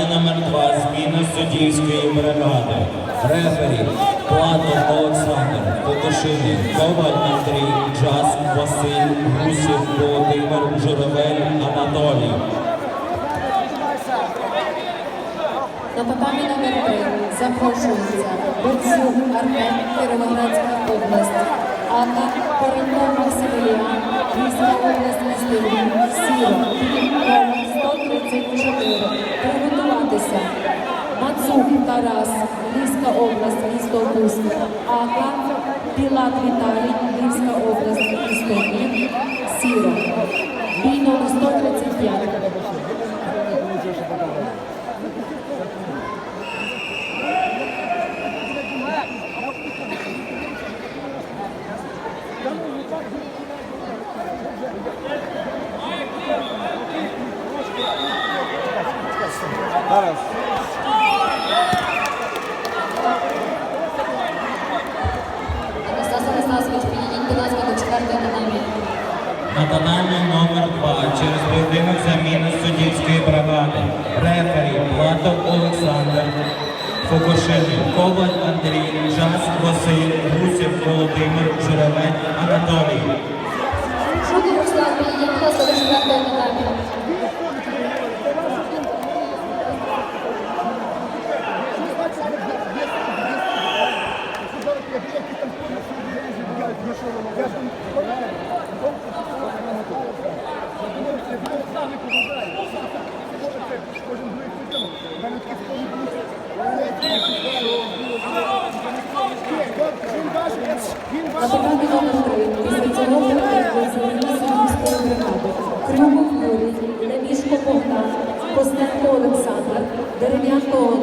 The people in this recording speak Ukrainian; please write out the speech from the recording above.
Запитання номер два. Зміна суддівської бригади. Рефері. Платов Олександр, Кокошини, Коваль Андрій, Джас Василь, Гусів. Володимир, Журавель Анатолій. На татамі номер 3 запрошується Борцюк Артем, Кіровоградська область, Анна Коренков Максиміліан, Львівська область, Сіро, номер 134. Приготуватися. Мацук Тарас, Львівська область, місто Бузьк, Ака, Пілат Віталій, Львівська область, місто Львів, Сіро. Бій номер 135. Зараз. На татамі номер два через поєдинок заміни суддівської бригади. Рефері Платов Олександр, Фокошини, Коваль Андрій, Джас Василь, Гусів Володимир, Журавель Анатолій. Шуки Руслан, підійдіть, будь ласка, до четвертої татамі. На татамі номер 3 після цього потрібно замінити міської бригади. Крюков Юрій, Лемішко Богдан, Костенко Олександр, Дерев'янко